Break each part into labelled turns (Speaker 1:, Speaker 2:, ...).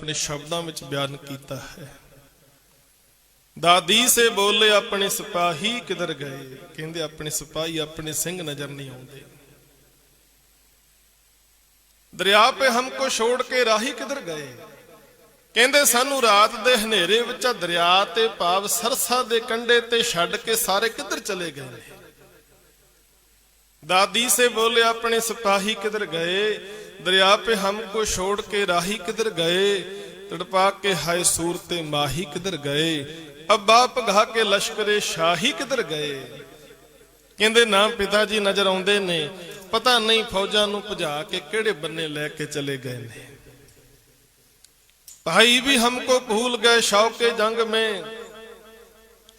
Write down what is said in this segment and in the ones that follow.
Speaker 1: ਆਪਣੇ ਸ਼ਬਦਾਂ ਵਿੱਚ ਬਿਆਨ ਕੀਤਾ ਹੈ। ਦਾਦੀ ਸੇ ਬੋਲੇ ਆਪਣੇ ਸਿਪਾਹੀ ਕਿਧਰ ਗਏ? ਕਹਿੰਦੇ ਆਪਣੇ ਸਿਪਾਹੀ ਆਪਣੇ ਸਿੰਘ ਨਜ਼ਰ ਨਹੀਂ ਆਉਂਦੇ। ਦਰਿਆ ਪੇ ਹਮਕੋ ਛੋੜ ਕੇ ਰਾਹੀ ਕਿਧਰ ਗਏ? ਕਹਿੰਦੇ ਸਾਨੂੰ ਰਾਤ ਦੇ ਹਨੇਰੇ ਵਿੱਚ ਦਰਿਆ ਤੇ ਪਾਵ ਸਰਸਾ ਦੇ ਕੰਢੇ ਤੇ ਛੱਡ ਕੇ ਸਾਰੇ ਕਿੱਧਰ ਚਲੇ ਗਏ? ਨੇ ਦਾਦੀ ਸੇ ਬੋਲੇ ਆਪਣੇ ਸਿਪਾਹੀ ਕਿਧਰ ਗਏ? ਦਰਿਆ ਪੇ ਹਮਕੋ ਛੋੜ ਕੇ ਰਾਹੀ ਕਿਧਰ ਗਏ? ਤੜਪਾ ਕੇ ਹਾਏ ਸੂਰ ਤੇ ਮਾਹੀ ਕਿਧਰ ਗਏ? ਅੱਬਾ ਭਗਾ ਕੇ ਲਸ਼ਕਰੇ ਸ਼ਾਹੀ ਕਿਧਰ ਗਏ? ਕਹਿੰਦੇ, ਨਾ ਪਿਤਾ ਜੀ ਨਜ਼ਰ ਆਉਂਦੇ ਨੇ। ਪਤਾ ਨਹੀਂ ਫੌਜਾਂ ਨੂੰ ਭਜਾ ਕੇ ਕਿਹੜੇ ਬੰਨੇ ਲੈ ਕੇ ਚਲੇ ਗਏ ਨੇ। ਭਾਈ ਵੀ ਹਮਕੋ ਭੂਲ ਗਏ ਸ਼ੌਕੇ ਜੰਗ में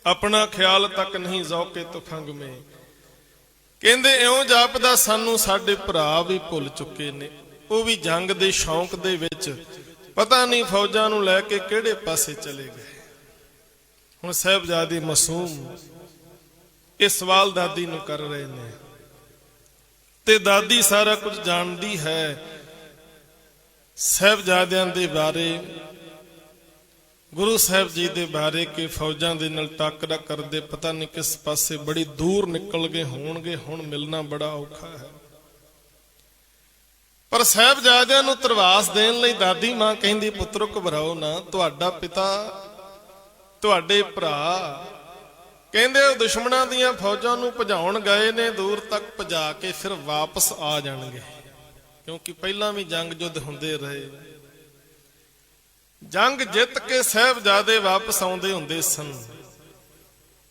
Speaker 1: ਆਪਣਾ ਖਿਆਲ ਤੱਕ ਨਹੀਂ ਜ਼ੌਕੇ ਤੁਖੰਗ में ਕਹਿੰਦੇ, ਇਉਂ ਜਾਪਦਾ ਸਾਨੂੰ ਸਾਡੇ ਭਰਾ ਵੀ ਭੁੱਲ ਚੁੱਕੇ ਨੇ। ਉਹ ਵੀ ਜੰਗ ਦੇ ਸ਼ੌਂਕ ਦੇ ਵਿੱਚ। ਪਤਾ ਨਹੀਂ ਫੌਜਾਂ ਨੂੰ ਲੈ ਕੇ ਕਿਹੜੇ ਪਾਸੇ ਚਲੇ ਗਏ। ਹੁਣ ਸਾਹਿਬਜ਼ਾਦੇ ਮਾਸੂਮ ਇਹ ਸਵਾਲ ਦਾਦੀ ਨੂੰ ਕਰ ਰਹੇ ਨੇ। ਤੇ ਦਾਦੀ ਸਾਰਾ ਕੁਝ ਜਾਣਦੀ ਹੈ ਸਾਹਿਬਜ਼ਾਦਿਆਂ ਦੇ ਬਾਰੇ, ਗੁਰੂ ਸਾਹਿਬ ਜੀ ਦੇ ਬਾਰੇ ਕਿ ਫੌਜਾਂ ਦੇ ਨਾਲ ਟੱਕਰਾ ਕਰਦੇ, ਪਤਾ ਨਹੀਂ ਕਿਸ ਪਾਸੇ ਬੜੀ ਦੂਰ ਨਿਕਲ ਗਏ, ਹੋਣਗੇ, ਹੁਣ ਮਿਲਣਾ ਬੜਾ ਔਖਾ ਹੈ। ਪਰ ਸਾਹਿਬਜ਼ਾਦਿਆਂ ਨੂੰ ਤਰਵਾਸ ਦੇਣ ਲਈ ਦਾਦੀ ਮਾਂ ਕਹਿੰਦੀ, ਪੁੱਤਰ, ਘਬਰਾਓ ਨਾ, ਤੁਹਾਡਾ ਪਿਤਾ, ਤੁਹਾਡੇ ਭਰਾ ਕਹਿੰਦੇ ਉਹ ਦੁਸ਼ਮਣਾਂ ਦੀਆਂ ਫੌਜਾਂ ਨੂੰ ਭਜਾਉਣ ਗਏ ਨੇ, ਦੂਰ ਤੱਕ ਭਜਾ ਕੇ ਫਿਰ ਵਾਪਸ ਆ ਜਾਣਗੇ। ਕਿਉਂਕਿ ਪਹਿਲਾਂ ਵੀ ਜੰਗ ਜੁੱਧ ਹੁੰਦੇ ਰਹੇ। ਜੰਗ ਜਿੱਤ ਕੇ ਸਹਿਬਜ਼ਾਦੇ ਵਾਪਸ ਆਉਂਦੇ ਹੁੰਦੇ ਸਨ।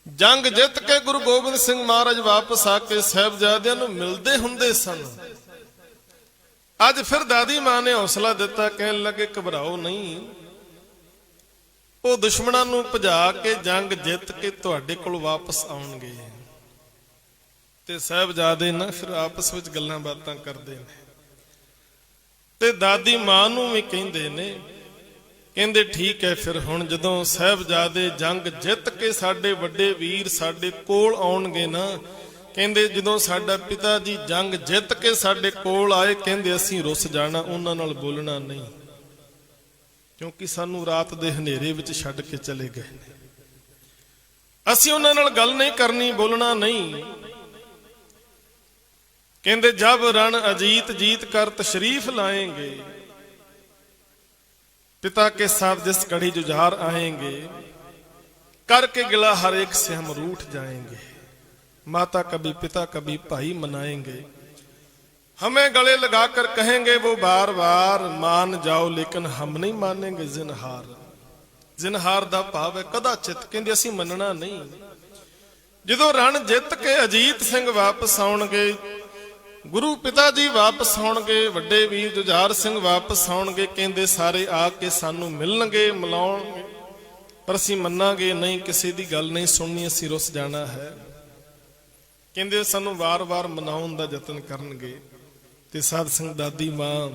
Speaker 1: ਜੰਗ ਜਿੱਤ ਕੇ ਗੁਰੂ ਗੋਬਿੰਦ ਸਿੰਘ ਮਹਾਰਾਜ ਵਾਪਸ ਆ ਕੇ ਸਹਿਬਜ਼ਾਦਿਆਂ ਨੂੰ ਮਿਲਦੇ ਹੁੰਦੇ ਸਨ। ਅੱਜ ਫਿਰ ਦਾਦੀ ਮਾਂ ਨੇ ਹੌਸਲਾ ਦਿੱਤਾ, ਕਹਿਣ ਲੱਗੇ, ਘਬਰਾਓ ਨਹੀਂ। ਉਹ ਦੁਸ਼ਮਣਾਂ ਨੂੰ ਭਜਾ ਕੇ ਜੰਗ ਜਿੱਤ ਕੇ ਤੁਹਾਡੇ ਕੋਲ ਵਾਪਸ ਆਉਣਗੇ। ਤੇ ਸਹਿਬਜ਼ਾਦੇ ਨਾ ਫਿਰ ਆਪਸ ਵਿੱਚ ਗੱਲਾਂ ਬਾਤਾਂ ਕਰਦੇ ਨੇ। ਤੇ ਦਾਦੀ ਮਾਂ ਨੂੰ ਵੀ ਕਹਿੰਦੇ ਨੇ, ਕਹਿੰਦੇ, ਠੀਕ ਹੈ, ਫਿਰ ਹੁਣ ਜਦੋਂ ਸਹਿਬਜ਼ਾਦੇ ਜੰਗ ਜਿੱਤ ਕੇ ਸਾਡੇ ਵੱਡੇ ਵੀਰ ਸਾਡੇ ਕੋਲ ਆਉਣਗੇ ਨਾ ਕਹਿੰਦੇ ਜਦੋਂ ਸਾਡਾ ਪਿਤਾ ਜੀ ਜੰਗ ਜਿੱਤ ਕੇ ਸਾਡੇ ਕੋਲ ਆਏ, ਕਹਿੰਦੇ ਅਸੀਂ ਰੁੱਸ ਜਾਣਾ, ਉਹਨਾਂ ਨਾਲ ਬੋਲਣਾ ਨਹੀਂ। ਕਿਉਂਕਿ ਸਾਨੂੰ ਰਾਤ ਦੇ ਹਨੇਰੇ ਵਿੱਚ ਛੱਡ ਕੇ ਚਲੇ ਗਏ। ਨੇ ਅਸੀਂ ਉਹਨਾਂ ਨਾਲ ਗੱਲ ਨਹੀਂ ਕਰਨੀ, ਬੋਲਣਾ ਨਹੀਂ। ਕਹਿੰਦੇ ਜਬ ਰਣ ਅਜੀਤ ਜੀਤ ਕਰ ਤਸ਼ਰੀਫ ਲਾਏਗੇ, ਪਿਤਾ ਕੇ ਸਾਥ ਜਿਸ ਕੜੀ ਜੁਝਾਰ ਆਏਗੇ, ਕਰਕੇ ਗਿਲਾ ਹਰ ਇੱਕ ਸੇ ਰੂਠ ਜਾਏਂਗੇ। माता कभी पिता कभी भाई मनाएंगे हमें गले लगाकर कहेंगे वो बार बार मान जाओ लेकिन हम नहीं मानेंगे जिनहार जिनहार ਦਾ ਭਾਵ ਹੈ ਕਦਾ ਚਿਤ ਕਹਿੰਦੇ ਅਸੀਂ ਮੰਨਣਾ ਨਹੀਂ ਜਦੋਂ ਰਣ ਜਿੱਤ ਕੇ ਅਜੀਤ ਸਿੰਘ ਵਾਪਸ ਆਉਣਗੇ ਗੁਰੂ ਪਿਤਾ ਜੀ ਵਾਪਸ ਆਉਣਗੇ ਵੱਡੇ ਵੀਰ ਜੁਝਾਰ ਸਿੰਘ ਵਾਪਸ ਆਉਣਗੇ ਕਹਿੰਦੇ ਸਾਰੇ ਆ ਕੇ ਸਾਨੂੰ ਮਿਲਣਗੇ ਮਿਲਾਉਣਗੇ ਪਰ ਅਸੀਂ ਮੰਨਾਂਗੇ ਨਹੀਂ ਕਿਸੇ ਦੀ ਗੱਲ ਨਹੀਂ ਸੁਣਨੀ ਅਸੀਂ ਰੁੱਸ ਜਾਣਾ ਹੈ ਕਹਿੰਦੇ ਸਾਨੂੰ ਵਾਰ-ਵਾਰ ਮਨਾਉਣ ਦਾ ਯਤਨ ਕਰਨਗੇ ਤੇ ਸਾਧ ਸਿੰਘ ਦਾਦੀ ਮਾਂ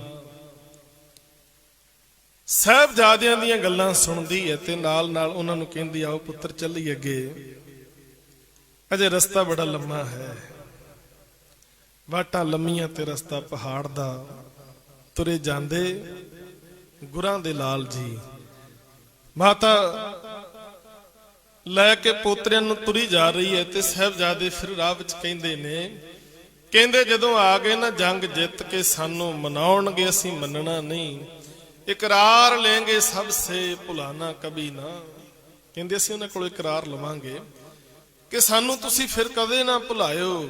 Speaker 1: ਸਾਹਿਬਜ਼ਾਦਿਆਂ ਦੀਆਂ ਗੱਲਾਂ ਸੁਣਦੀ ਹੈ ਤੇ ਨਾਲ-ਨਾਲ ਉਹਨਾਂ ਨੂੰ ਕਹਿੰਦੀ, ਆਓ ਪੁੱਤਰ, ਚੱਲੀਏ ਅੱਗੇ। ਅਜੇ ਰਸਤਾ ਬੜਾ ਲੰਮਾ ਹੈ। ਵਾਟਾਂ ਲੰਮੀਆਂ ਤੇ ਰਸਤਾ ਪਹਾੜ ਦਾ। ਤੁਰੇ ਜਾਂਦੇ ਗੁਰਾਂ ਦੇ ਲਾਲ ਜੀ। ਮਾਤਾ ਲੈ ਕੇ ਪੋਤਰਿਆਂ ਨੂੰ ਤੁਰੀ ਜਾ ਰਹੀ ਹੈ ਤੇ ਸਹਿਬਜ਼ਾਦੇ ਫਿਰ ਰਾਹ ਵਿੱਚ ਕਹਿੰਦੇ ਨੇ, ਕਹਿੰਦੇ ਜਦੋਂ ਆ ਗਏ ਨਾ ਜੰਗ ਜਿੱਤ ਕੇ ਸਾਨੂੰ ਮਨਾਉਣਗੇ, ਅਸੀਂ ਮੰਨਣਾ ਨਹੀਂ। ਇਕਰਾਰ ਲੈਂਗੇ ਸਭ ਸੇ ਭੁਲਾਣਾ ਕਬੀ ਨਾ। ਕਹਿੰਦੇ ਅਸੀਂ ਉਹਨਾਂ ਕੋਲ ਇਕਰਾਰ ਲਵਾਂਗੇ ਕਿ ਸਾਨੂੰ ਤੁਸੀਂ ਫਿਰ ਕਦੇ ਨਾ ਭੁਲਾਇਓ।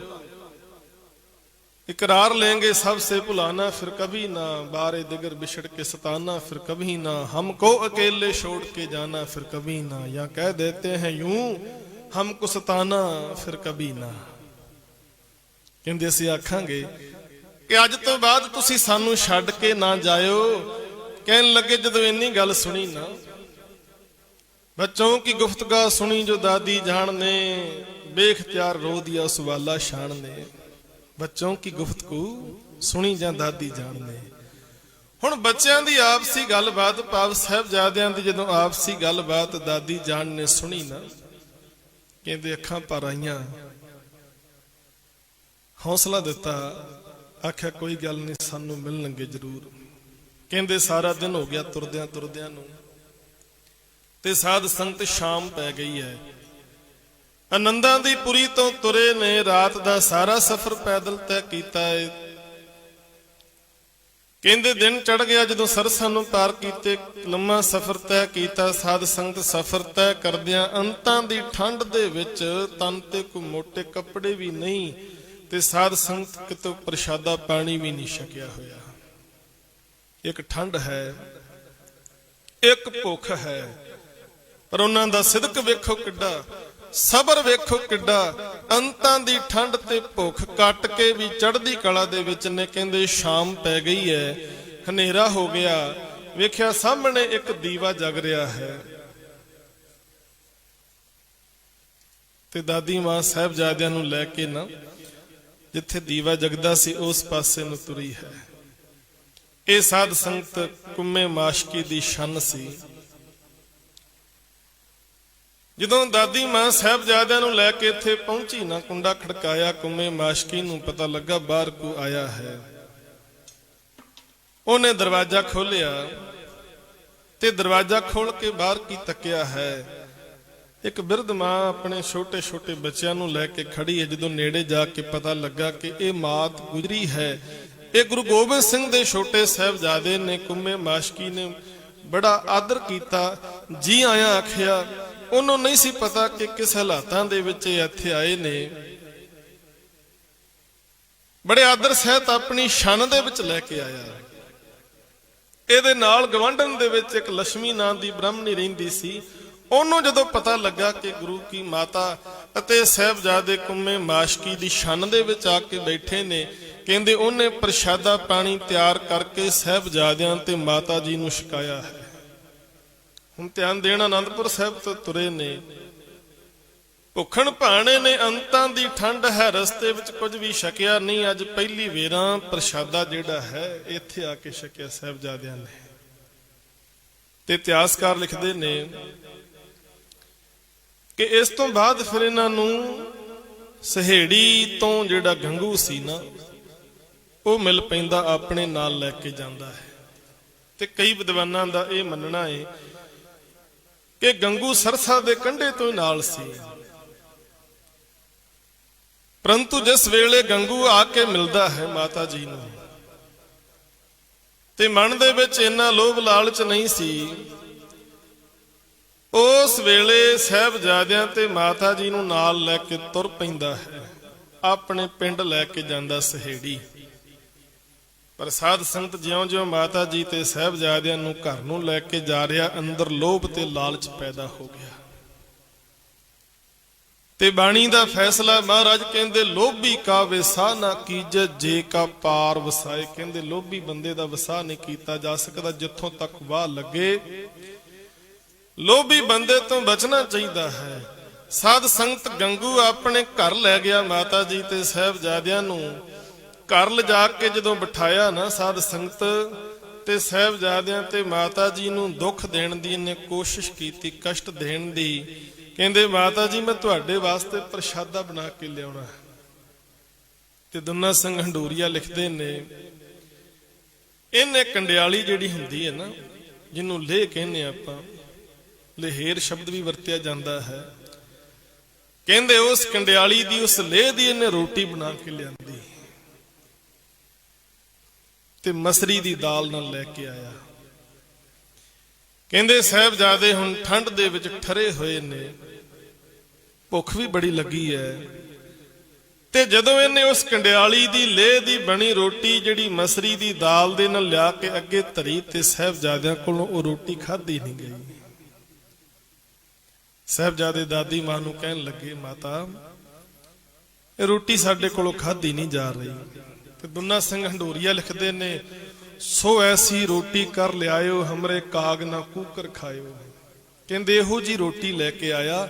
Speaker 1: इकरार लेंगे सबसे भुलाना फिर कभी ना बारे दिगर बिछड़ के सताना फिर कभी ना हमको अकेले छोड़ के जाना फिर कभी ना या कह देते हैं यूं हमको सताना फिर कभी ना ਕਹਿੰਦੇ ਅਸੀਂ ਆਖਾਂਗੇ ਕਿ ਅੱਜ ਤੋਂ ਬਾਅਦ ਤੁਸੀਂ ਸਾਨੂੰ ਛੱਡ ਕੇ ਨਾ ਜਾਇਓ ਕਹਿਣ ਲੱਗੇ ਜਦੋਂ ਇੰਨੀ ਗੱਲ ਸੁਣੀ ਨਾ ਬੱਚੋਂ ਕੀ ਗੁਫ਼ਤਗਾ ਸੁਣੀ ਜੋ ਦਾਦੀ ਜਾਣ ਨੇ ਬੇਖਤਿਆਰ ਰੋ ਦਿਆ ਸਵਾਲਾ ਸ਼ਾਨ ਨੇ ਬੱਚੋਂ ਕੀ ਗੁਫ਼ਤਗੂ ਸੁਣੀ ਜਾਂ ਦਾਦੀ ਜਾਣਦੇ। ਹੁਣ ਬੱਚਿਆਂ ਦੀ ਆਪਸੀ ਗੱਲਬਾਤ ਪਾਵ ਸਾਹਿਬਜ਼ਾਦਿਆਂ ਦੀ ਜਦੋਂ ਆਪਸੀ ਗੱਲਬਾਤ ਦਾਦੀ ਜਾਣ ਨੇ ਸੁਣੀ ਨਾ, ਕਹਿੰਦੇ ਅੱਖਾਂ ਭਰ ਆਈਆਂ। ਹੌਸਲਾ ਦਿੱਤਾ, ਆਖਿਆ ਕੋਈ ਗੱਲ ਨਹੀਂ, ਸਾਨੂੰ ਮਿਲਣਗੇ ਜ਼ਰੂਰ। ਕਹਿੰਦੇ ਸਾਰਾ ਦਿਨ ਹੋ ਗਿਆ ਤੁਰਦਿਆਂ ਤੁਰਦਿਆਂ ਨੂੰ, ਤੇ ਸਾਧ ਸੰਗਤ ਸ਼ਾਮ ਪੈ ਗਈ ਹੈ। ਆਨੰਦਾਂ ਦੀ ਪੁਰੀ ਤੋਂ ਤੁਰੇ ਨੇ, ਰਾਤ ਦਾ ਸਾਰਾ ਸਫ਼ਰ ਪੈਦਲ ਤੈਅ ਕੀਤਾ ਹੈ ਕਹਿੰਦੇ ਦਿਨ ਚੜ ਗਿਆ ਜਦੋਂ ਸਰਸਾਂ ਨੂੰ ਪਾਰ ਕੀਤੇ, ਲੰਮਾ ਸਫ਼ਰ ਤੈਅ ਕੀਤਾ, ਸਾਧ ਸੰਗਤ ਸਫ਼ਰ ਤੈਅ ਕਰਦਿਆਂ ਅੰਤਾਂ ਦੀ ਠੰਡ ਦੇ ਵਿੱਚ ਤਨ ਤੇ ਕੋਈ ਮੋٹے ਕੱਪੜੇ ਵੀ ਨਹੀਂ ਤੇ ਸਾਧ ਸੰਗਤ ਕਿਤੋਂ ਪ੍ਰਸ਼ਾਦਾ ਪਾਣੀ ਵੀ ਨਹੀਂ ਛਕਿਆ ਹੋਇਆ। ਇੱਕ ਠੰਡ ਹੈ, ਇੱਕ ਭੁੱਖ ਹੈ, ਪਰ ਉਹਨਾਂ ਦਾ ਸਿਦਕ ਵੇਖੋ ਕਿੱਡਾ ਸਬਰ ਵੇਖੋ ਕਿੱਡਾ। ਅੰਤਾਂ ਦੀ ਠੰਡ ਤੇ ਭੁੱਖ ਕੱਟ ਕੇ ਵੀ ਚੜ੍ਹਦੀ ਕਲਾ ਦੇ ਵਿੱਚ ਨੇ ਕਹਿੰਦੇ ਸ਼ਾਮ ਪੈ ਗਈ ਹੈ ਹਨੇਰਾ ਹੋ ਗਿਆ। ਵੇਖਿਆ ਸਾਹਮਣੇ ਇੱਕ ਦੀਵਾ ਜਗ ਰਿਹਾ ਹੈ। ਤੇ ਦਾਦੀ ਮਾਂ ਸਾਹਿਬਜ਼ਾਦਿਆਂ ਨੂੰ ਲੈ ਕੇ ਨਾ, ਜਿੱਥੇ ਦੀਵਾ ਜਗਦਾ ਸੀ, ਉਸ ਪਾਸੇ ਨੂੰ ਤੁਰੀ ਹੈ। ਇਹ ਸਾਧ ਸੰਗਤ ਕੁੰਮੇ ਮਾਸ਼ਕੀ ਦੀ ਛੰਨ ਸੀ। ਜਦੋਂ ਦਾਦੀ ਮਾਂ ਸਾਹਿਬਜ਼ਾਦਿਆਂ ਨੂੰ ਲੈ ਕੇ ਇੱਥੇ ਪਹੁੰਚੀ, ਨਾ ਕੁੰਡਾ ਖੜਕਾਇਆ, ਕੁੰਮੇ ਮਾਸ਼ਕੀ ਨੂੰ ਪਤਾ ਲੱਗਾ ਬਾਹਰ ਕੋ ਆਇਆ ਹੈ। ਉਹਨੇ ਦਰਵਾਜ਼ਾ ਖੋਲ੍ਹਿਆ ਤੇ ਦਰਵਾਜ਼ਾ ਖੋਲ ਕੇ ਬਾਹਰ ਕੀ ਤੱਕਿਆ ਹੈ? ਇੱਕ ਬਿਰਧ ਮਾਂ ਆਪਣੇ ਛੋਟੇ ਛੋਟੇ ਬੱਚਿਆਂ ਨੂੰ ਲੈ ਕੇ ਖੜੀ ਹੈ। ਜਦੋਂ ਨੇੜੇ ਜਾ ਕੇ ਪਤਾ ਲੱਗਾ ਕਿ ਇਹ ਮਾਤ ਗੁਜਰੀ ਹੈ, ਇਹ ਗੁਰੂ ਗੋਬਿੰਦ ਸਿੰਘ ਦੇ ਛੋਟੇ ਸਾਹਿਬਜ਼ਾਦੇ ਨੇ ਕੁੰਮੇ ਮਾਸ਼ਕੀ ਨੇ ਬੜਾ ਆਦਰ ਕੀਤਾ। ਜੀ ਆਇਆ ਆਖਿਆ ਉਹਨੂੰ ਨਹੀਂ ਸੀ ਪਤਾ ਕਿ ਕਿਸ ਹਾਲਾਤਾਂ ਦੇ ਵਿੱਚ ਇਹ ਇੱਥੇ ਆਏ ਨੇ। ਬੜੇ ਆਦਰ ਸਹਿਤ ਆਪਣੀ ਸ਼ਨ ਦੇ ਵਿੱਚ ਲੈ ਕੇ ਆਇਆ। ਇਹਦੇ ਨਾਲ ਗਵੰਡਨ ਦੇ ਵਿੱਚ ਇੱਕ ਲక్ష్ਮੀ ਨਾਂ ਦੀ ਬ੍ਰਾਹਮਣੀ ਰਹਿੰਦੀ ਸੀ। ਉਹਨੂੰ ਜਦੋਂ ਪਤਾ ਲੱਗਾ ਕਿ ਗੁਰੂ ਕੀ ਮਾਤਾ ਅਤੇ ਸਹਿਬਜ਼ਾਦੇ ਕੁੰਮੇ ਮਾਸ਼ਕੀ ਦੀ ਸ਼ਨ ਦੇ ਵਿੱਚ ਆ ਕੇ ਬੈਠੇ ਨੇ, ਕਹਿੰਦੇ ਉਹਨੇ ਪ੍ਰਸ਼ਾਦਾ ਪਾਣੀ ਤਿਆਰ ਕਰਕੇ ਸਹਿਬਜ਼ਾਦਿਆਂ ਤੇ ਮਾਤਾ ਜੀ ਨੂੰ ਛਕਾਇਆ ਹੈ। ਹੁਣ ਧਿਆਨ ਦੇਣਾ ਆਨੰਦਪੁਰ ਸਾਹਿਬ ਤੋਂ ਤੁਰੇ ਨੇ। ਭੁੱਖਣ ਭਾਣੇ ਨੇ ਅੰਤਾਂ ਦੀ ਠੰਡ ਹੈ, ਰਸਤੇ ਵਿੱਚ ਕੁਝ ਵੀ ਛਕਿਆ ਨਹੀਂ। ਅੱਜ ਪਹਿਲੀ ਵੇਰਾਂ ਪ੍ਰਸ਼ਾਦਾ ਜਿਹੜਾ ਹੈ, ਇੱਥੇ ਆ ਕੇ ਛਕਿਆ ਸਾਹਿਬਜ਼ਾਦਿਆਂ ਨੇ। ਤੇ ਇਤਿਹਾਸਕਾਰ ਲਿਖਦੇ ਨੇ ਕਿ ਇਸ ਤੋਂ ਬਾਅਦ ਫਿਰ ਇਹਨਾਂ ਨੂੰ ਸਹੇੜੀ ਤੋਂ ਜਿਹੜਾ ਗੰਗੂ ਸੀ ਨਾ, ਉਹ ਮਿਲ ਪੈਂਦਾ, ਆਪਣੇ ਨਾਲ ਲੈ ਕੇ ਜਾਂਦਾ ਹੈ। ਤੇ ਕਈ ਵਿਦਵਾਨਾਂ ਦਾ ਇਹ ਮੰਨਣਾ ਹੈ ਕਿ ਗੰਗੂ ਸਰਸਾ ਦੇ ਕੰਢੇ ਤੋਂ ਹੀ ਨਾਲ ਸੀ। ਪਰੰਤੂ ਜਿਸ ਵੇਲੇ ਗੰਗੂ ਆ ਕੇ ਮਿਲਦਾ ਹੈ ਮਾਤਾ ਜੀ ਨੂੰ, ਤੇ ਮਨ ਦੇ ਵਿੱਚ ਇੰਨਾ ਲੋਭ ਲਾਲਚ ਨਹੀਂ ਸੀ, ਉਸ ਵੇਲੇ ਸਹਿਬਜ਼ਾਦਿਆਂ ਤੇ ਮਾਤਾ ਜੀ ਨੂੰ ਨਾਲ ਲੈ ਕੇ ਤੁਰ ਪੈਂਦਾ ਹੈ, ਆਪਣੇ ਪਿੰਡ ਲੈ ਕੇ ਜਾਂਦਾ ਸਹੇੜੀ। ਪਰ ਸਾਧ ਸੰਗਤ ਜਿਉਂ-ਜਿਉਂ ਮਾਤਾ ਜੀ ਤੇ ਸਹਿਬਜ਼ਾਦਿਆਂ ਨੂੰ ਘਰ ਨੂੰ ਲੈ ਕੇ ਜਾ ਰਿਹਾ, ਅੰਦਰ ਲੋਭ ਤੇ ਲਾਲਚ ਪੈਦਾ ਹੋ ਗਿਆ। ਤੇ ਬਾਣੀ ਦਾ ਫੈਸਲਾ, ਮਹਾਰਾਜ ਕਹਿੰਦੇ, ਲੋਭੀ ਕਾ ਵਿਸਾ ਨਾ ਕੀਜੈ, ਜੇ ਕਾ ਪਾਰ ਵਸਾਏ। ਕਹਿੰਦੇ, ਲੋਭੀ ਬੰਦੇ ਦਾ ਵਸਾ ਨਹੀਂ ਕੀਤਾ ਜਾ ਸਕਦਾ, ਜਿੱਥੋਂ ਤੱਕ ਵਾਹ ਲੱਗੇ। ਲੋਭੀ ਬੰਦੇ ਤੋਂ ਬਚਣਾ ਚਾਹੀਦਾ ਹੈ। ਸਾਧ ਸੰਗਤ ਗੰਗੂ ਆਪਣੇ ਘਰ ਲੈ ਗਿਆ, ਮਾਤਾ ਜੀ ਤੇ ਸਹਿਬਜ਼ਾਦਿਆਂ ਨੂੰ। ਘਰ ਲਿਜਾ ਕੇ ਜਦੋਂ ਬਿਠਾਇਆ ਨਾ ਸਾਧ ਸੰਗਤ, ਤੇ ਸਹਿਬਜ਼ਾਦਿਆਂ ਤੇ ਮਾਤਾ ਜੀ ਨੂੰ ਦੁੱਖ ਦੇਣ ਦੀ ਇਹਨੇ ਕੋਸ਼ਿਸ਼ ਕੀਤੀ, ਕਸ਼ਟ ਦੇਣ ਦੀ। ਕਹਿੰਦੇ ਮਾਤਾ ਜੀ ਮੈਂ ਤੁਹਾਡੇ ਵਾਸਤੇ ਪ੍ਰਸ਼ਾਦਾ ਬਣਾ ਕੇ ਲਿਆਉਣਾ ਤੇ ਦੁੰਨਾ ਸਿੰਘ ਹੰਡੂਰੀਆ ਲਿਖਦੇ ਨੇ। ਇਹਨੇ ਕੰਡਿਆਲੀ ਜਿਹੜੀ ਹੁੰਦੀ ਹੈ ਨਾ, ਜਿਹਨੂੰ ਲੇਹ ਕਹਿੰਦੇ ਆਪਾਂ, ਲਹੇਰ ਸ਼ਬਦ ਵੀ ਵਰਤਿਆ ਜਾਂਦਾ ਹੈ। ਕਹਿੰਦੇ, ਉਸ ਕੰਡਿਆਲੀ ਦੀ, ਉਸ ਲੇਹ ਦੀ ਇਹਨੇ ਰੋਟੀ ਬਣਾ ਕੇ ਲਿਆਂਦੀ। ਤੇ ਮਸਰੀ ਦੀ ਦਾਲ ਨਾਲ ਲੈ ਕੇ ਆਇਆ। ਕਹਿੰਦੇ, ਸਾਹਿਬਜ਼ਾਦੇ ਹੁਣ ਠੰਡ ਦੇ ਵਿੱਚ ਠਰੇ ਹੋਏ ਨੇ। ਭੁੱਖ ਵੀ ਬੜੀ ਲੱਗੀ ਹੈ ਤੇ ਜਦੋਂ ਇਹਨੇ ਉਸ ਕੰਡਿਆਲੀ ਦੀ ਲੇਹ ਦੀ ਬਣੀ ਰੋਟੀ ਜਿਹੜੀ ਮਸਰੀ ਦੀ ਦਾਲ ਦੇ ਨਾਲ ਲਿਆ ਕੇ ਅੱਗੇ ਧਰੀ ਤੇ ਸਾਹਿਬਜ਼ਾਦਿਆਂ ਕੋਲੋਂ ਉਹ ਰੋਟੀ ਖਾਧੀ ਨਹੀਂ ਗਈ। ਸਾਹਿਬਜ਼ਾਦੇ ਦਾਦੀ ਮਾਂ ਨੂੰ ਕਹਿਣ ਲੱਗੇ, ਮਾਤਾ, ਇਹ ਰੋਟੀ ਸਾਡੇ ਕੋਲੋਂ ਖਾਧੀ ਨਹੀਂ ਜਾ ਰਹੀ। ਤੇ ਦੁੰਨਾ ਸਿੰਘ ਹੰਡੋਰੀਆ ਲਿਖਦੇ ਨੇ, ਸੋ ਐਸੀ ਰੋਟੀ ਕਰ ਲਿਆਇਓ, ਹਮਰੇ ਕਾਗ ਨਾ ਕੂਕਰ ਖਾਇਓ। ਕਹਿੰਦੇ ਇਹੋ ਜੀ ਰੋਟੀ ਲੈ ਕੇ ਆਇਆ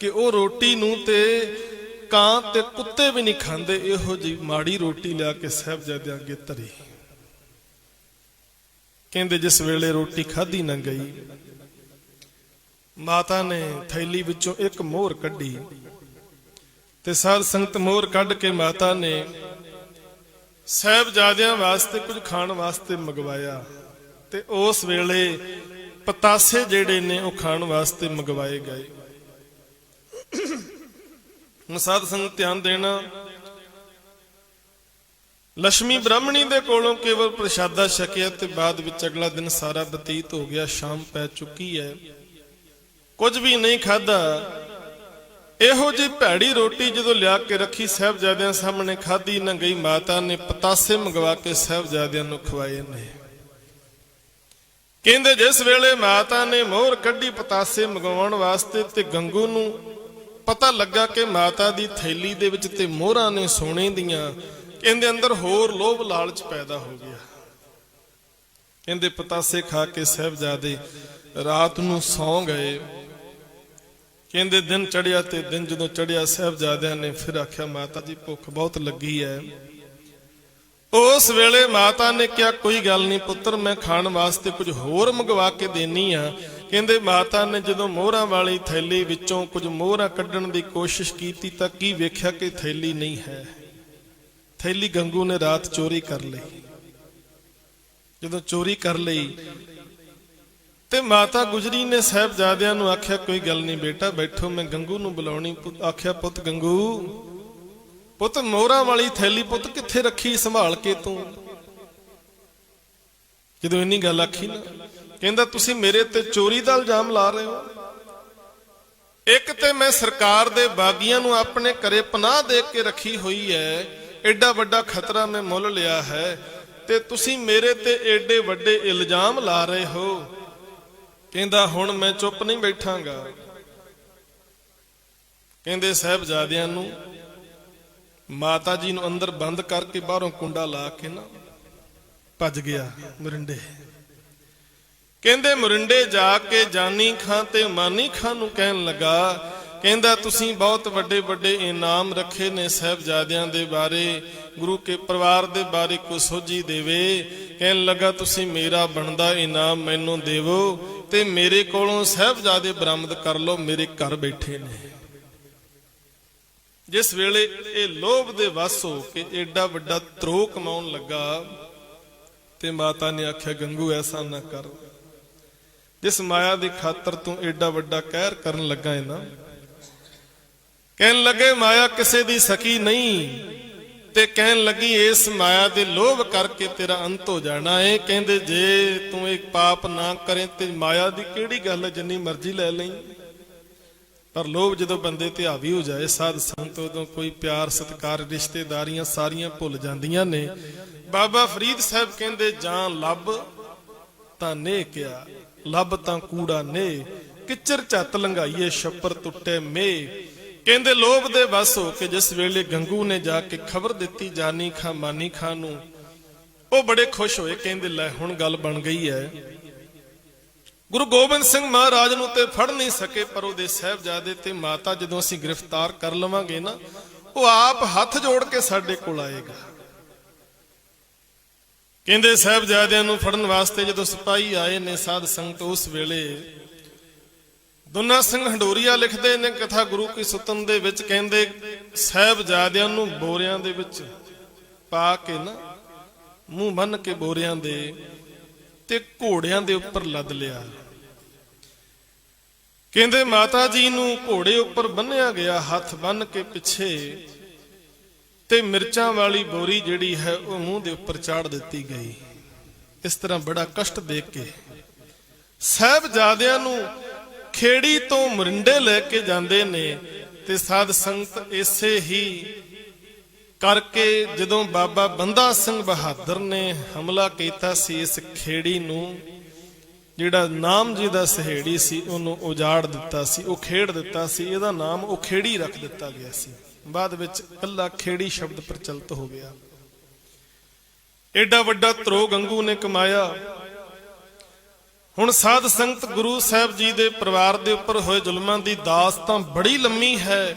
Speaker 1: ਕਿ ਉਹ ਰੋਟੀ ਨੂੰ ਤੇ ਕਾਂ ਤੇ ਕੁੱਤੇ ਵੀ ਨਹੀਂ ਖਾਂਦੇ, ਇਹੋ ਜੀ ਮਾੜੀ ਰੋਟੀ ਲਿਆ ਕੇ ਸਾਹਿਬਜ਼ਾਦਿਆਂ ਅੱਗੇ ਧਰੀ। ਕਹਿੰਦੇ ਜਿਸ ਵੇਲੇ ਰੋਟੀ ਖਾਧੀ ਨਾ ਗਈ, ਮਾਤਾ ਨੇ ਥੈਲੀ ਵਿੱਚੋਂ ਇੱਕ ਮੋਹਰ ਕੱਢੀ ਤੇ ਸਾਧ ਸੰਗਤ ਮੋਹਰ ਕੱਢ ਕੇ ਮਾਤਾ ਨੇ ਸਾਹਿਬਜ਼ਾਦਿਆਂ ਵਾਸਤੇ ਕੁਝ ਖਾਣ ਵਾਸਤੇ ਮੰਗਵਾਇਆ ਤੇ ਉਸ ਵੇਲੇ ਪਤਾਸੇ ਜਿਹੜੇ ਨੇ ਉਹ ਖਾਣ ਵਾਸਤੇ ਮੰਗਵਾਏ ਗਏ। ਹੁਣ ਸਾਧ ਸੰਗਤ ਧਿਆਨ ਦੇਣਾ ਲక్ష్ਮੀ ਬ੍ਰਾਹਮਣੀ ਦੇ ਕੋਲੋਂ ਕੇਵਲ ਪ੍ਰਸ਼ਾਦਾ ਛਕਿਆ ਤੇ ਬਾਅਦ ਵਿੱਚ ਅਗਲਾ ਦਿਨ ਸਾਰਾ ਬਤੀਤ ਹੋ ਗਿਆ, ਸ਼ਾਮ ਪੈ ਚੁੱਕੀ ਹੈ। ਕੁਝ ਵੀ ਨਹੀਂ ਖਾਦਾ ਇਹੋ ਜੀ ਭੈੜੀ ਰੋਟੀ ਜਦੋਂ ਲਿਆ ਕੇ ਰੱਖੀ, ਸਾਹਿਬਜ਼ਾਦਿਆਂ ਸਾਹਮਣੇ ਖਾਧੀ ਨਾ ਗਈ ਮਾਤਾ ਨੇ ਪਤਾਸੇ ਮੰਗਵਾ ਕੇ ਸਾਹਿਬਜ਼ਾਦਿਆਂ ਨੂੰ ਖਵਾਏ ਨੇ। ਕਹਿੰਦੇ ਜਿਸ ਵੇਲੇ ਮਾਤਾ ਨੇ ਮੋਹਰ ਕੱਢੀ ਪਤਾਸੇ ਮੰਗਵਾਉਣ ਵਾਸਤੇ ਤੇ ਗੰਗੂ ਨੂੰ ਪਤਾ ਲੱਗਾ ਕਿ ਮਾਤਾ ਦੀ ਥੈਲੀ ਦੇ ਵਿੱਚ ਤੇ ਮੋਹਰਾਂ ਨੇ ਸੋਨੇ ਦੀਆਂ, ਕਹਿੰਦੇ ਅੰਦਰ ਹੋਰ ਲੋਭ ਲਾਲਚ ਪੈਦਾ ਹੋ ਗਿਆ। ਕਹਿੰਦੇ ਪਤਾਸੇ ਖਾ ਕੇ ਸਾਹਿਬਜ਼ਾਦੇ ਰਾਤ ਨੂੰ ਸੌਂ ਗਏ। ਕਹਿੰਦੇ ਦਿਨ ਚੜਿਆ ਤੇ ਦਿਨ ਜਦੋਂ ਚੜਿਆ ਸਾਹਿਬਜ਼ਾਦਿਆਂ ਨੇ ਫਿਰ ਆਖਿਆ, ਮਾਤਾ ਜੀ, ਭੁੱਖ ਬਹੁਤ ਲੱਗੀ ਹੈ। ਉਸ ਵੇਲੇ ਮਾਤਾ ਨੇ ਕਿਹਾ, ਕੋਈ ਗੱਲ ਨਹੀਂ ਪੁੱਤਰ, ਮੈਂ ਖਾਣ ਵਾਸਤੇ ਕੁਝ ਹੋਰ ਮੰਗਵਾ ਕੇ ਦੇਣੀ ਆ। ਕਹਿੰਦੇ ਮਾਤਾ ਨੇ ਜਦੋਂ ਮੋਹਰਾਂ ਵਾਲੀ ਥੈਲੀ ਵਿੱਚੋਂ ਕੁਝ ਮੋਹਰਾਂ ਕੱਢਣ ਦੀ ਕੋਸ਼ਿਸ਼ ਕੀਤੀ ਤਾਂ ਕੀ ਵੇਖਿਆ ਕਿ ਥੈਲੀ ਨਹੀਂ ਹੈ। ਥੈਲੀ ਗੰਗੂ ਨੇ ਰਾਤ ਚੋਰੀ ਕਰ ਲਈ। ਜਦੋਂ ਚੋਰੀ ਕਰ ਲਈ ਤੇ ਮਾਤਾ ਗੁਜਰੀ ਨੇ ਸਾਹਿਬਜ਼ਾਦਿਆਂ ਨੂੰ ਆਖਿਆ, ਕੋਈ ਗੱਲ ਨਹੀਂ ਬੇਟਾ, ਬੈਠੋ, ਮੈਂ ਗੰਗੂ ਨੂੰ ਬੁਲਾਉਣੀ ਆਖਿਆ, ਪੁੱਤ ਗੰਗੂ, ਪੁੱਤ ਮੋਹਰਾਂ ਵਾਲੀ ਥੈਲੀ ਪੁੱਤ ਕਿੱਥੇ ਰੱਖੀ, ਸੰਭਾਲ ਕੇ ਤੂੰ? ਜਦੋਂ ਇੰਨੀ ਗੱਲ ਆਖੀ ਨਾ, ਕਹਿੰਦਾ, ਤੁਸੀਂ ਮੇਰੇ ਤੇ ਚੋਰੀ ਦਾ ਇਲਜ਼ਾਮ ਲਾ ਰਹੇ ਹੋ? ਇੱਕ ਤੇ ਮੈਂ ਸਰਕਾਰ ਦੇ ਬਾਗੀਆਂ ਨੂੰ ਆਪਣੇ ਘਰੇ ਪਨਾਹ ਦੇ ਕੇ ਰੱਖੀ ਹੋਈ ਹੈ ਐਡਾ ਵੱਡਾ ਖਤਰਾ ਮੈਂ ਮੁੱਲ ਲਿਆ ਹੈ ਤੇ ਤੁਸੀਂ ਮੇਰੇ ਤੇ ਐਡੇ ਵੱਡੇ ਇਲਜ਼ਾਮ ਲਾ ਰਹੇ ਹੋ। ਕਹਿੰਦਾ, ਹੁਣ ਮੈਂ ਚੁੱਪ ਨਹੀਂ ਬੈਠਾਂਗਾ। ਕਹਿੰਦੇ, ਸਾਹਿਬਜ਼ਾਦਿਆਂ ਨੂੰ ਮਾਤਾ ਜੀ ਨੂੰ ਅੰਦਰ ਬੰਦ ਕਰਕੇ ਬਾਹਰੋਂ ਕੁੰਡਾ ਲਾ ਕੇ ਨਾ ਭੱਜ ਗਿਆ ਮਰਿੰਡੇ। ਕਹਿੰਦੇ, ਮਰਿੰਡੇ ਜਾ ਕੇ ਜਾਨੀ ਖਾਂ ਤੇ ਮਾਨੀ ਖਾਂ ਨੂੰ ਕਹਿਣ ਲੱਗਾ, ਕਹਿੰਦਾ, ਤੁਸੀਂ ਬਹੁਤ ਵੱਡੇ ਵੱਡੇ ਇਨਾਮ ਰੱਖੇ ਨੇ ਸਾਹਿਬਜ਼ਾਦਿਆਂ ਦੇ ਬਾਰੇ, ਗੁਰੂ ਕੇ ਪਰਿਵਾਰ ਦੇ ਬਾਰੇ ਕੋ ਸੋਝੀ ਦੇਵੇ। ਕਹਿਣ ਲੱਗਾ, ਤੁਸੀਂ ਮੇਰਾ ਬਣਦਾ ਇਨਾਮ ਮੈਨੂੰ ਦੇਵੋ। ਤੇ ਮੇਰੇ ਕੋਲੋਂ ਸਾਹਿਬਜ਼ਾਦੇ ਬਰਾਮਦ ਕਰ ਲਓ, ਮੇਰੇ ਘਰ ਬੈਠੇ ਨੇ। ਜਿਸ ਵੇਲੇ ਇਹ ਲੋਭ ਦੇ ਵਸ ਹੋ ਕੇ ਐਡਾ ਵੱਡਾ ਤਰੋ ਕਮਾਉਣ ਲੱਗਾ, ਤੇ ਮਾਤਾ ਨੇ ਆਖਿਆ, ਗੰਗੂ, ਐਸਾ ਨਾ ਕਰ। ਜਿਸ ਮਾਇਆ ਦੀ ਖਾਤਰ ਤੂੰ ਐਡਾ ਵੱਡਾ ਕਹਿਰ ਕਰਨ ਲੱਗਾ ਹੈ ਨਾ, ਕਹਿਣ ਲੱਗੇ, ਮਾਇਆ ਕਿਸੇ ਦੀ ਸਕੀ ਨਹੀਂ। ਤੇ ਕਹਿਣ ਲੱਗੀ, ਇਸ ਮਾਇਆ ਦੇ ਲੋਭ ਕਰਕੇ ਤੇਰਾ ਅੰਤ ਹੋ ਜਾਣਾ ਏ। ਕਹਿੰਦੇ, ਜੇ ਤੂੰ ਇੱਕ ਪਾਪ ਨਾ ਕਰੇ ਤੇ ਮਾਇਆ ਦੀ ਕਿਹੜੀ ਗੱਲ ਹੈ? ਜਿੰਨੀ ਮਰਜ਼ੀ ਲੈ ਲਈ। ਪਰ ਲੋਭ ਜਦੋਂ ਬੰਦੇ ਤੇ ਹਾਵੀ ਹੋ ਜਾਏ, ਸਾਧ ਸੰਗਤ ਉਦੋਂ ਕੋਈ ਪਿਆਰ, ਸਤਿਕਾਰ, ਰਿਸ਼ਤੇਦਾਰੀਆਂ ਸਾਰੀਆਂ ਭੁੱਲ ਜਾਂਦੀਆਂ ਨੇ। ਬਾਬਾ ਫਰੀਦ ਸਾਹਿਬ ਕਹਿੰਦੇ ਜਾਂ ਲੱਭ ਤਾਂ ਨੇ ਕਿਆ ਲੱਭ ਤਾਂ ਕੂੜਾ ਨੇ ਕਿਚਰ ਝੱਤ ਲੰਘਾਈਏ, ਛੱਪਰ ਟੁੱਟੇ ਮੇ ਕਹਿੰਦੇ ਲੋਭ ਦੇ ਵਸ ਹੋ ਕੇ ਜਿਸ ਵੇਲੇ ਗੰਗੂ ਨੇ ਜਾ ਕੇ ਖਬਰ ਦਿੱਤੀ ਜਾਨੀ ਖਾਂ ਮਾਨੀ ਖਾਂ ਨੂੰ, ਉਹ ਬੜੇ ਖੁਸ਼ ਹੋਏ, ਕਹਿੰਦੇ ਲੈ ਹੁਣ ਗੱਲ ਬਣ ਗਈ ਹੈ ਗੁਰੂ ਗੋਬਿੰਦ ਸਿੰਘ ਮਹਾਰਾਜ ਨੂੰ ਤੇ ਫੜ ਨਹੀਂ ਸਕੇ, ਪਰ ਉਹਦੇ ਸਹਿਬਜ਼ਾਦੇ ਤੇ ਮਾਤਾ ਜਦੋਂ ਅਸੀਂ ਗ੍ਰਿਫਤਾਰ ਕਰ ਲਵਾਂਗੇ ਨਾ, ਉਹ ਆਪ ਹੱਥ ਜੋੜ ਕੇ ਸਾਡੇ ਕੋਲ ਆਏਗਾ। ਕਹਿੰਦੇ ਸਹਿਬਜ਼ਾਦਿਆਂ ਨੂੰ ਫੜਨ ਵਾਸਤੇ ਜਦੋਂ ਸਿਪਾਹੀ ਆਏ ਨੇ ਸਾਧ ਸੰਗਤ ਉਸ ਵੇਲੇ ਦੁਨਾ ਸਿੰਘ ਹੰਡੋਰੀਆ ਲਿਖਦੇ ਨੇ, ਕਥਾ ਗੁਰੂ ਕੀ ਸੁਤਨ ਦੇ ਵਿੱਚ ਕਹਿੰਦੇ, ਸਹਿਬਜ਼ਾਦਿਆਂ ਨੂੰ ਬੋਰਿਆਂ ਦੇ ਵਿੱਚ ਪਾ ਕੇ ਨਾ ਮੂੰਹ ਬੰਨ ਕੇ ਬੋਰਿਆਂ ਦੇ ਤੇ ਘੋੜਿਆਂ ਦੇ ਉੱਪਰ ਲੱਦ ਲਿਆ। ਕਹਿੰਦੇ, ਮਾਤਾ ਜੀ ਨੂੰ ਘੋੜੇ ਉੱਪਰ ਬੰਨਿਆ ਗਿਆ, ਹੱਥ ਬੰਨ ਕੇ ਪਿੱਛੇ ਤੇ ਮਿਰਚਾਂ ਵਾਲੀ ਬੋਰੀ ਜਿਹੜੀ ਹੈ, ਉਹ ਮੂੰਹ ਦੇ ਉੱਪਰ ਚਾੜ ਦਿੱਤੀ ਗਈ। ਇਸ ਤਰ੍ਹਾਂ ਬੜਾ ਕਸ਼ਟ ਦੇਖ ਕੇ ਸਾਹਿਬਜ਼ਾਦਿਆਂ ਨੂੰ ਖੇੜੀ ਤੋਂ ਮਰਿੰਡੇ ਲੈ ਕੇ ਜਾਂਦੇ ਨੇ ਤੇ ਸਾਧ ਸੰਗਤ ਇਸੇ ਹੀ ਕਰਕੇ ਜਦੋਂ ਬਾਬਾ ਬੰਦਾ ਸਿੰਘ ਬਹਾਦਰ ਨੇ ਹਮਲਾ ਕੀਤਾ ਸੀ, ਇਸ ਖੇੜੀ ਨੂੰ, ਜਿਹੜਾ ਨਾਮ ਜੀ ਦਾ ਸਹੇੜੀ ਸੀ, ਉਹਨੂੰ ਉਜਾੜ ਦਿੱਤਾ ਸੀ, ਉਹ ਖੇੜ ਦਿੱਤਾ ਸੀ, ਇਹਦਾ ਨਾਮ ਉਹ ਖੇੜੀ ਰੱਖ ਦਿੱਤਾ ਗਿਆ ਸੀ। ਬਾਅਦ ਵਿੱਚ ਕੱਲਾ ਖੇੜੀ ਸ਼ਬਦ ਪ੍ਰਚਲਿਤ ਹੋ ਗਿਆ। ਐਡਾ ਵੱਡਾ ਤਰੋ ਗੰਗੂ ਨੇ ਕਮਾਇਆ। ਹੁਣ ਸਾਧ ਸੰਗਤ ਗੁਰੂ ਸਾਹਿਬ ਜੀ ਦੇ ਪਰਿਵਾਰ ਦੇ ਉੱਪਰ ਹੋਏ ਜ਼ੁਲਮਾਂ ਦੀ ਦਾਸ ਤਾਂ ਬੜੀ ਲੰਮੀ ਹੈ,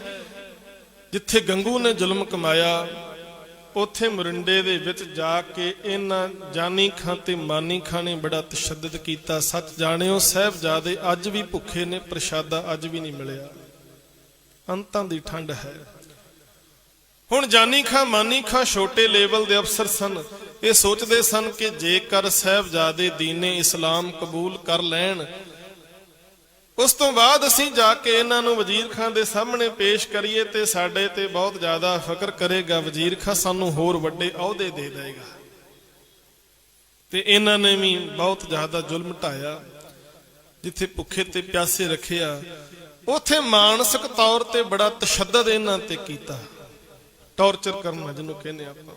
Speaker 1: ਜਿੱਥੇ ਗੰਗੂ ਨੇ ਜ਼ੁਲਮ ਕਮਾਇਆ, ਉਥੇ ਮਰਿੰਡੇ ਦੇ ਵਿੱਚ ਜਾ ਕੇ ਇਹਨਾਂ ਜਾਨੀ ਖਾਂ ਤੇ ਮਾਨੀ ਖਾਂ ਨੇ ਬੜਾ ਤਸ਼ੱਦਦ ਕੀਤਾ। ਸੱਚ ਜਾਣਿਓ, ਸਾਹਿਬਜ਼ਾਦੇ ਅੱਜ ਵੀ ਭੁੱਖੇ ਨੇ, ਪ੍ਰਸ਼ਾਦਾ ਅੱਜ ਵੀ ਨਹੀਂ ਮਿਲਿਆ। ਅੰਤਾਂ ਦੀ ਠੰਡ ਹੈ। ਹੁਣ ਜਾਨੀ ਖਾਂ ਮਾਨੀ ਖਾਂ ਛੋਟੇ ਲੈਵਲ ਦੇ ਅਫਸਰ ਸਨ। ਇਹ ਸੋਚਦੇ ਸਨ ਕਿ ਜੇਕਰ ਸਾਹਿਬਜ਼ਾਦੇ ਦੀਨੇ ਇਸਲਾਮ ਕਬੂਲ ਕਰ ਲੈਣ, ਉਸ ਤੋਂ ਬਾਅਦ ਅਸੀਂ ਜਾ ਕੇ ਇਹਨਾਂ ਨੂੰ ਵਜ਼ੀਰ ਖਾਨ ਦੇ ਸਾਹਮਣੇ ਪੇਸ਼ ਕਰੀਏ ਤੇ ਸਾਡੇ ਤੇ ਬਹੁਤ ਜ਼ਿਆਦਾ ਫਕਰ ਕਰੇਗਾ, ਵਜ਼ੀਰ ਖਾਨ ਸਾਨੂੰ ਹੋਰ ਵੱਡੇ ਅਹੁਦੇ ਦੇ ਦੇਗਾ ਤੇ ਇਹਨਾਂ ਨੇ ਵੀ ਬਹੁਤ ਜ਼ਿਆਦਾ ਜ਼ੁਲਮ ਢਾਇਆ, ਜਿੱਥੇ ਭੁੱਖੇ ਤੇ ਪਿਆਸੇ ਰੱਖਿਆ। ਉਥੇ ਮਾਨਸਿਕ ਤੌਰ ਤੇ ਬੜਾ ਤਸ਼ੱਦਦ ਇਹਨਾਂ ਤੇ ਕੀਤਾ। ਟੌਰਚਰ ਕਰਨਾ ਜਿਹਨੂੰ ਕਹਿੰਦੇ ਆਪਾਂ।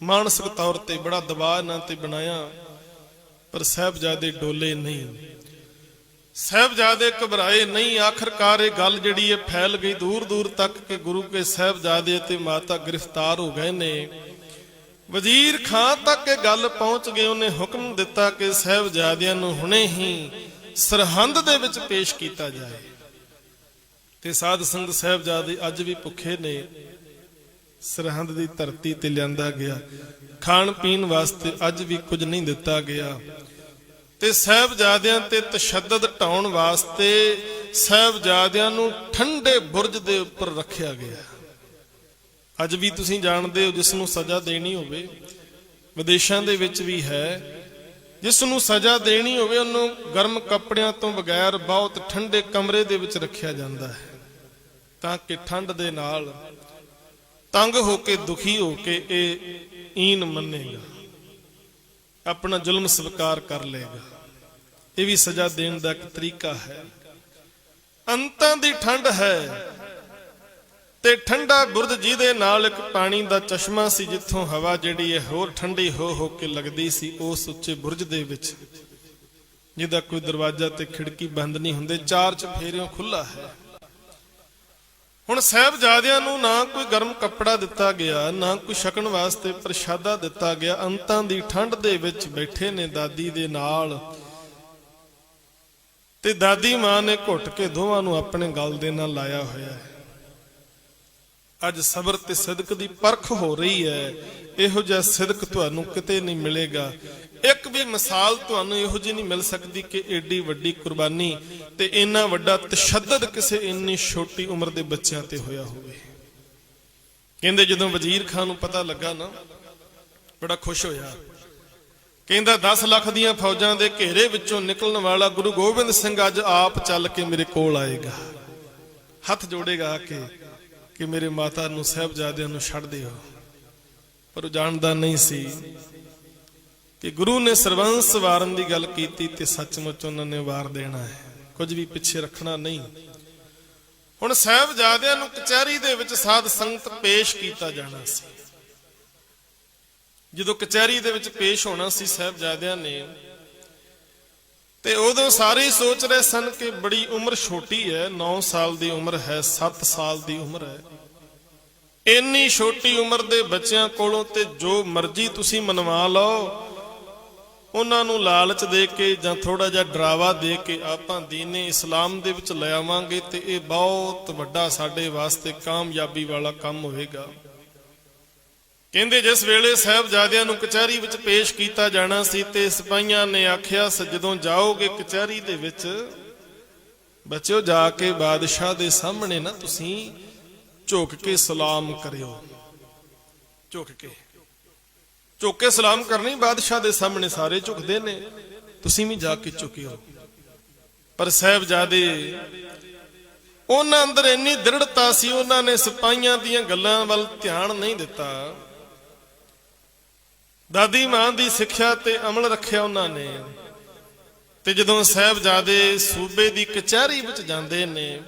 Speaker 1: ਮਾਨਸਿਕ ਤੌਰ ਤੇ ਬੜਾ ਦਬਾਅ ਇਹਨਾਂ ਤੇ ਬਣਾਇਆ, ਪਰ ਸਾਹਿਬਜ਼ਾਦੇ ਡੋਲੇ ਨਹੀਂ। ਸਾਹਿਬਜ਼ਾਦੇ ਘਬਰਾਏ ਨਹੀਂ, ਆਖਰਕਾਰ ਇਹ ਗੱਲ ਜਿਹੜੀ ਹੈ ਫੈਲ ਗਈ ਦੂਰ ਦੂਰ ਤੱਕ ਕਿ ਗੁਰੂ ਕੇ ਸਾਹਿਬਜ਼ਾਦੇ ਤੇ ਮਾਤਾ ਗ੍ਰਿਫਤਾਰ ਹੋ ਗਏ ਨੇ। ਵਜ਼ੀਰ ਖਾਨ ਤੱਕ ਇਹ ਗੱਲ ਪਹੁੰਚ ਗਈ, ਉਹਨੇ ਹੁਕਮ ਦਿੱਤਾ ਕਿ ਸਾਹਿਬਜ਼ਾਦਿਆਂ ਨੂੰ ਹੁਣੇ ਹੀ ਸਰਹੰਦ ਦੇ ਵਿੱਚ ਪੇਸ਼ ਕੀਤਾ ਜਾਏ। ਤੇ ਸਾਧ ਸੰਗਤ ਸਾਹਿਬਜ਼ਾਦੇ ਅੱਜ ਵੀ ਭੁੱਖੇ ਨੇ। ਸਰਹੰਦ ਦੀ ਧਰਤੀ ਤੇ ਲਿਆਂਦਾ ਗਿਆ। ਖਾਣ ਪੀਣ ਵਾਸਤੇ ਅੱਜ ਵੀ ਕੁਝ ਨਹੀਂ ਦਿੱਤਾ ਗਿਆ। ਤੇ ਸਾਹਿਬਜ਼ਾਦਿਆਂ ਤੇ ਤਸ਼ੱਦਦ ਢਾਉਣ ਵਾਸਤੇ ਸਾਹਿਬਜ਼ਾਦਿਆਂ ਨੂੰ ਠੰਡੇ ਬੁਰਜ ਦੇ ਉੱਪਰ ਰੱਖਿਆ ਗਿਆ। ਅੱਜ ਵੀ ਤੁਸੀਂ ਜਾਣਦੇ ਹੋ ਜਿਸ ਨੂੰ ਸਜ਼ਾ ਦੇਣੀ ਹੋਵੇ, ਵਿਦੇਸ਼ਾਂ ਦੇ ਵਿੱਚ ਵੀ ਹੈ। ਜਿਸ ਨੂੰ ਸਜ਼ਾ ਦੇਣੀ ਹੋਵੇ, ਉਹਨੂੰ ਗਰਮ ਕੱਪੜਿਆਂ ਤੋਂ ਬਗੈਰ ਬਹੁਤ ਠੰਡੇ ਕਮਰੇ ਦੇ ਵਿੱਚ ਰੱਖਿਆ ਜਾਂਦਾ ਹੈ। ਤਾਂ ਕਿ ਠੰਡ ਦੇ ਨਾਲ ਤੰਗ ਹੋ ਕੇ, ਦੁਖੀ ਹੋ ਕੇ ਇਹ ਈਨ ਮੰਨੇਗਾ। ਆਪਣਾ ਜ਼ੁਲਮ ਸਵੀਕਾਰ ਕਰ ਲਏਗਾ। ਇਹ ਵੀ ਸਜ਼ਾ ਦੇਣ ਦਾ ਇੱਕ ਤਰੀਕਾ ਹੈ। ਅੰਤਾਂ ਦੀ ਠੰਡ ਹੈ ਤੇ ਠੰਡਾ ਬੁਰਜ ਜਿਹਦੇ ਨਾਲ ਇੱਕ ਪਾਣੀ ਦਾ ਚਸ਼ਮਾ ਸੀ, ਜਿੱਥੋਂ ਹਵਾ ਜਿਹੜੀ ਹੈ ਹੋਰ ਠੰਡੀ ਹੋ ਹੋ ਕੇ ਲੱਗਦੀ ਸੀ ਉਸ ਉੱਚੇ ਬੁਰਜ ਦੇ ਵਿੱਚ, ਜਿਹਦਾ ਕੋਈ ਦਰਵਾਜ਼ਾ ਤੇ ਖਿੜਕੀ ਬੰਦ ਨਹੀਂ ਹੁੰਦੇ ਚਾਰ ਚਫੇਰਿਓਂ ਖੁੱਲਾ ਹੈ। ਹੁਣ ਸਾਹਿਬਜ਼ਾਦਿਆਂ ਨੂੰ ਨਾ ਕੋਈ ਗਰਮ ਕੱਪੜਾ ਦਿੱਤਾ ਗਿਆ, ਨਾ ਕੋਈ ਛਕਣ ਵਾਸਤੇ ਪ੍ਰਸ਼ਾਦਾ ਦਿੱਤਾ ਗਿਆ। ਅੰਤਾਂ ਦੀ ਠੰਡ ਦੇ ਵਿੱਚ ਬੈਠੇ ਨੇ ਦਾਦੀ ਦੇ ਨਾਲ। ਤੇ ਦਾਦੀ ਮਾਂ ਨੇ ਘੁੱਟ ਕੇ ਦੋਵਾਂ ਨੂੰ ਆਪਣੇ ਗਲ ਦੇ ਨਾਲ ਲਾਇਆ ਹੋਇਆ ਹੈ। ਅੱਜ ਸਬਰ ਤੇ ਸਿਦਕ ਦੀ ਪਰਖ ਹੋ ਰਹੀ ਹੈ। ਇਹੋ ਜਿਹਾ ਸਿਦਕ ਤੁਹਾਨੂੰ ਕਿਤੇ ਨਹੀਂ ਮਿਲੇਗਾ। ਇੱਕ ਮਿਸਾਲ ਤੁਹਾਨੂੰ ਇਹੋ ਜਿਹੀ ਨਹੀਂ ਮਿਲ ਸਕਦੀ ਕਿ ਏਡੀ ਵੱਡੀ ਕੁਰਬਾਨੀ ਤੇ ਇੰਨਾ ਵੱਡਾ ਤਸ਼ੱਦਦ ਕਿਸੇ ਇੰਨੀ ਛੋਟੀ ਉਮਰ ਦੇ ਬੱਚਿਆਂ ਤੇ ਹੋਇਆ ਹੋਵੇ। ਕਹਿੰਦੇ ਜਦੋਂ ਵਜ਼ੀਰ ਖਾਨ ਨੂੰ ਪਤਾ ਲੱਗਾ ਨਾ, ਬੜਾ ਖੁਸ਼ ਹੋਇਆ। ਕਹਿੰਦਾ 10 ਲੱਖ ਦੀਆਂ ਫੌਜਾਂ ਦੇ ਘੇਰੇ ਵਿੱਚੋਂ ਨਿਕਲਣ ਵਾਲਾ ਗੁਰੂ ਗੋਬਿੰਦ ਸਿੰਘ ਅੱਜ ਆਪ ਚੱਲ ਕੇ ਮੇਰੇ ਕੋਲ ਆਏਗਾ। ਹੱਥ ਜੋੜੇਗਾ ਆ ਕੇ ਕਿ ਮੇਰੇ ਮਾਤਾ ਨੂੰ, ਸਹਿਬਜ਼ਾਦਿਆਂ ਨੂੰ ਛੱਡ ਦਿਓ। ਪਰ ਉਹ ਜਾਣਦਾ ਨਹੀਂ ਸੀ ਕਿ ਗੁਰੂ ਨੇ ਸਰਵੰਸ ਵਾਰਨ ਦੀ ਗੱਲ ਕੀਤੀ ਤੇ ਸੱਚਮੁੱਚ ਉਹਨਾਂ ਨੇ ਵਾਰ ਦੇਣਾ ਹੈ। ਕੁਝ ਵੀ ਪਿੱਛੇ ਰੱਖਣਾ ਨਹੀਂ। ਹੁਣ ਸਹਿਬਜ਼ਾਦਿਆਂ ਨੂੰ ਕਚਹਿਰੀ ਦੇ ਵਿੱਚ ਸਾਧ ਸੰਗਤ ਪੇਸ਼ ਕੀਤਾ ਜਾਣਾ ਸੀ। ਜਦੋਂ ਕਚਹਿਰੀ ਦੇ ਵਿੱਚ ਪੇਸ਼ ਹੋਣਾ ਸੀ ਸਹਿਬਜ਼ਾਦਿਆਂ ਨੇ, ਤੇ ਉਦੋਂ ਸਾਰੇ ਸੋਚ ਰਹੇ ਸਨ ਕਿ ਬੜੀ ਉਮਰ ਛੋਟੀ ਹੈ 9 ਸਾਲ ਦੀ ਉਮਰ ਹੈ 7 ਸਾਲ ਦੀ ਉਮਰ ਹੈ। ਇੰਨੀ ਛੋਟੀ ਉਮਰ ਦੇ ਬੱਚਿਆਂ ਕੋਲੋਂ ਤੇ ਜੋ ਮਰਜ਼ੀ ਤੁਸੀਂ ਮਨਵਾ ਲਓ ਉਹਨਾਂ ਨੂੰ ਲਾਲਚ ਦੇ ਕੇ ਜਾਂ ਥੋੜਾ ਜਿਹਾ ਡਰਾਵਾ ਦੇ ਕੇ ਆਪਾਂ ਦੀਨੇ ਇਸਲਾਮ ਦੇ ਵਿੱਚ ਲੈ ਆਵਾਂਗੇ ਤੇ ਇਹ ਬਹੁਤ ਵੱਡਾ ਸਾਡੇ ਵਾਸਤੇ ਕਾਮਯਾਬੀ ਵਾਲਾ ਕੰਮ ਹੋਵੇਗਾ। ਕਹਿੰਦੇ ਜਿਸ ਵੇਲੇ ਸਾਹਿਬਜ਼ਾਦਿਆਂ ਨੂੰ ਕਚਹਿਰੀ ਵਿੱਚ ਪੇਸ਼ ਕੀਤਾ ਜਾਣਾ ਸੀ ਤੇ ਸਿਪਾਹੀਆਂ ਨੇ ਆਖਿਆ ਸ ਜਦੋਂ ਜਾਓਗੇ ਕਚਹਿਰੀ ਦੇ ਵਿੱਚ, ਬੱਚਿਓ ਜਾ ਕੇ ਬਾਦਸ਼ਾਹ ਦੇ ਸਾਹਮਣੇ ਨਾ ਤੁਸੀਂ ਝੁਕ ਕੇ ਸਲਾਮ ਕਰਿਓ। ਝੁਕ ਕੇ। ਝੁਕ ਕੇ ਸਲਾਮ ਕਰਨੀ, ਬਾਦਸ਼ਾਹ ਦੇ ਸਾਹਮਣੇ ਸਾਰੇ ਝੁਕਦੇ ਨੇ। ਤੁਸੀਂ ਵੀ ਜਾ ਕੇ ਝੁਕਿਓ ਪਰ ਸਾਹਿਬਜ਼ਾਦੇ, ਉਹਨਾਂ ਅੰਦਰ ਇੰਨੀ ਦ੍ਰਿੜਤਾ ਸੀ, ਉਹਨਾਂ ਨੇ ਸਿਪਾਹੀਆਂ ਦੀਆਂ ਗੱਲਾਂ ਵੱਲ ਧਿਆਨ ਨਹੀਂ ਦਿੱਤਾ। ਦਾਦੀ ਮਾਂ ਦੀ ਸਿੱਖਿਆ ਤੇ ਅਮਲ ਰੱਖਿਆ ਉਹਨਾਂ ਨੇ। ਤੇ ਜਦੋਂ ਸਾਹਿਬਜ਼ਾਦੇ ਸੂਬੇ ਦੀ ਕਚਹਿਰੀ ਵਿੱਚ ਜਾਂਦੇ ਨੇ,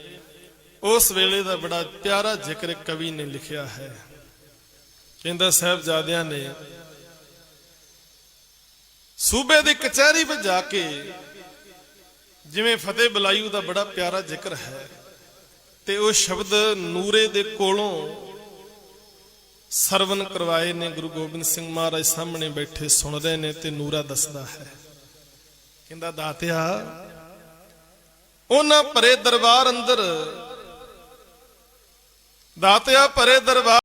Speaker 1: ਉਸ ਵੇਲੇ ਦਾ ਬੜਾ ਪਿਆਰਾ ਜ਼ਿਕਰ ਕਵੀ ਨੇ ਲਿਖਿਆ ਹੈ। ਕਹਿੰਦਾ, ਸਾਹਿਬਜ਼ਾਦਿਆਂ ਨੇ ਸੂਬੇ ਦੀ ਕਚਹਿਰੀ ਵਿੱਚ ਜਾ ਕੇ ਜਿਵੇਂ ਫਤਿਹ ਬਲਾਯੂ ਦਾ ਬੜਾ ਪਿਆਰਾ ਜ਼ਿਕਰ ਹੈ ਤੇ ਉਹ ਸ਼ਬਦ ਨੂਰੇ ਦੇ ਕੋਲੋਂ ਸਰਵਨ ਕਰਵਾਏ ਨੇ, ਗੁਰੂ ਗੋਬਿੰਦ ਸਿੰਘ ਮਹਾਰਾਜ ਸਾਹਮਣੇ ਬੈਠੇ ਸੁਣਦੇ ਨੇ ਤੇ ਨੂਰਾ ਦੱਸਦਾ ਹੈ। ਕਹਿੰਦਾ, ਦਾਤਿਆ, ਉਹਨਾਂ ਭਰੇ ਦਰਬਾਰ ਅੰਦਰ, ਦਾਤਿਆ ਭਰੇ ਦਰਬਾਰ